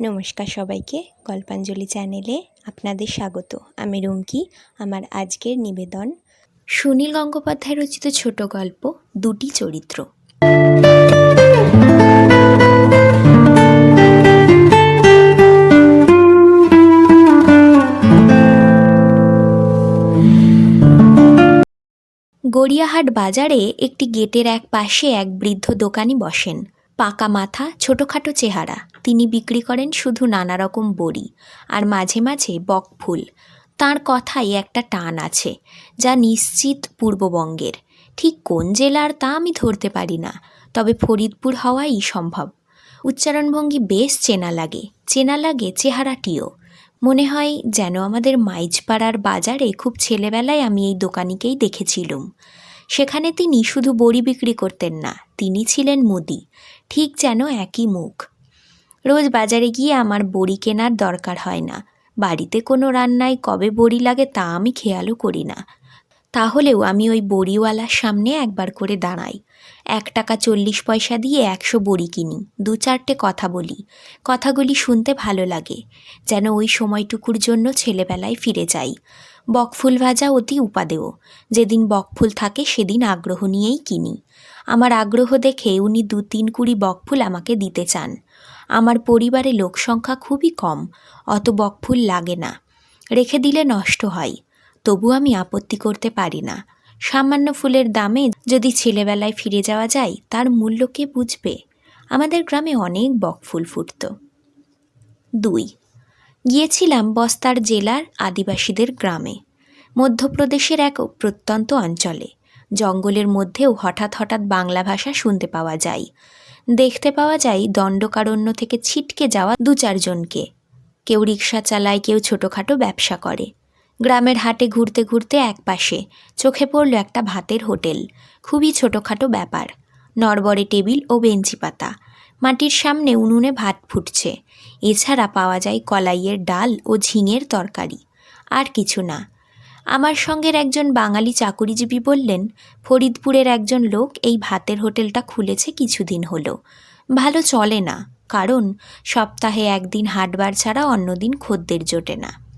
নমস্কার সবাইকে গল্পাঞ্জলি চ্যানেলে আপনাদের স্বাগত। আমি রুমকি, আমার আজকের নিবেদন সুনীল গঙ্গোপাধ্যায় রচিত ছোট গল্প, দুটি চরিত্র। গড়িয়াহাট বাজারে একটি গেটের এক পাশে এক বৃদ্ধ দোকানি বসেন। পাকা মাথা, ছোটোখাটো চেহারা। তিনি বিক্রি করেন শুধু নানা রকম বড়ি আর মাঝে মাঝে বকফুল তার কথাই একটা টান আছে, যা নিশ্চিত পূর্ববঙ্গের। ঠিক কোন জেলার তা আমি ধরতে পারি না, তবে ফরিদপুর হওয়াই সম্ভব। উচ্চারণভঙ্গি বেশ চেনা লাগে চেনা লাগে চেহারাটিও। মনে হয় যেন আমাদের মাইজপাড়ার বাজারে খুব ছেলেবেলায় আমি এই দোকানিকেই দেখেছিলুম। সেখানে তিনি শুধু বড়ি বিক্রি করতেন না তিনি ছিলেন মুদি, ঠিক যেন একই মুখ। রোজ বাজারে গিয়ে আমার বড়ি কেনার দরকার হয় না। বাড়িতে কোনো রান্নায় কবে বড়ি লাগে তা আমি খেয়ালও করি না। তাহলেও আমি ওই বড়িওয়ালার সামনে একবার করে দাঁড়াই। এক টাকা চল্লিশ পয়সা দিয়ে একশো বড়ি কিনি, দু চারটে কথা বলি। কথাগুলি শুনতে ভালো লাগে, যেন ওই সময়টুকুর জন্য ছেলেবেলায় ফিরে যাই। বকফুল ভাজা অতি উপাদেয়। যেদিন বকফুল থাকে, সেদিন আগ্রহ নিয়েই কিনি। আমার আগ্রহ দেখে উনি দু তিন কুড়ি বকফুল আমাকে দিতে চান। আমার পরিবারে লোক সংখ্যা খুবই কম, অত বকফুল লাগে না। রেখে দিলে নষ্ট হয়, তবু আমি আপত্তি করতে পারি না। সামান্য ফুলের দামে যদি ছেলেবেলায় ফিরে যাওয়া যায়, তার মূল্য কে বুঝবে? আমাদের গ্রামে অনেক বকফুল ফুটত। দুই গিয়েছিলাম বস্তার জেলার আদিবাসীদের গ্রামে। মধ্যপ্রদেশের এক প্রত্যন্ত অঞ্চলে। জঙ্গলের মধ্যেও হঠাৎ হঠাৎ বাংলা ভাষা শুনতে পাওয়া যায়। দেখতে পাওয়া যায় দণ্ডকারণ্য থেকে ছিটকে যাওয়া দু চারজনকে কেউ রিক্সা চালায়, কেউ ছোটোখাটো ব্যবসা করে। গ্রামের হাটে ঘুরতে ঘুরতে এক পাশে চোখে পড়ল একটা ভাতের হোটেল। খুবই ছোটোখাটো ব্যাপার। নড়বড়ে টেবিল ও বেঞ্চি পাতা। মাটির সামনে উনুনে ভাত ফুটছে। এছাড়া পাওয়া যায় কলাইয়ের ডাল ও ঝিঙের তরকারি। আর কিছু না। আমার সঙ্গের একজন বাঙালি চাকুরিজীবী বললেন, ফরিদপুরের একজন লোক এই ভাতের হোটেলটা খুলেছে কিছুদিন হলো। ভালো চলে না। কারণ, সপ্তাহে একদিন হাটবার ছাড়া অন্যদিন খদ্দের জোটে না।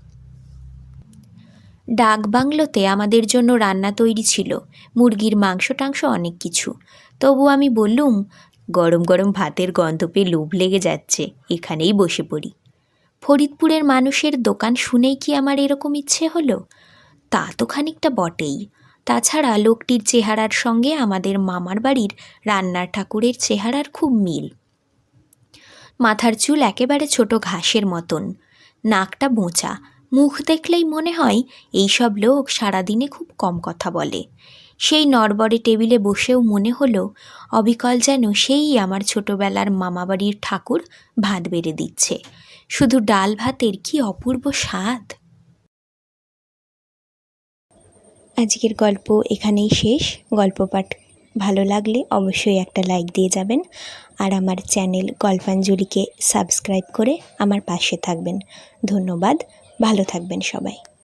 ডাক বাংলোতে আমাদের জন্য রান্না তৈরি ছিল। মুরগির মাংস টাংস অনেক কিছু। তবু আমি বললুম গরম গরম ভাতের গন্ধ পেয়ে লোভ লেগে যাচ্ছে। এখানেই বসে পড়ি। ফরিদপুরের মানুষের দোকান শুনেই কি আমার এরকম ইচ্ছে হলো? তা তো খানিকটা বটেই। তাছাড়া লোকটির চেহারার সঙ্গে আমাদের মামার বাড়ির রান্নার ঠাকুরের চেহারার খুব মিল। মাথার চুল একেবারে ছোট ঘাসের মতন। নাকটা বোঁচা মুখ দেখলেই মনে হয় এইসব লোক সারাদিনে খুব কম কথা বলে। সেই নড়বড়ে টেবিলে বসেও মনে হলো, অবিকল যেন সেই আমার ছোটবেলার মামাবাড়ির ঠাকুর ভাত বেড়ে দিচ্ছে। শুধু ডাল ভাতের কি অপূর্ব স্বাদ? আজকের গল্প এখানেই শেষ। গল্প পাঠ ভালো লাগলে অবশ্যই একটা লাইক দিয়ে যাবেন। আর আমার চ্যানেল গল্পাঞ্জলিকে সাবস্ক্রাইব করে আমার পাশে থাকবেন। ধন্যবাদ। ভালো থাকবেন সবাই।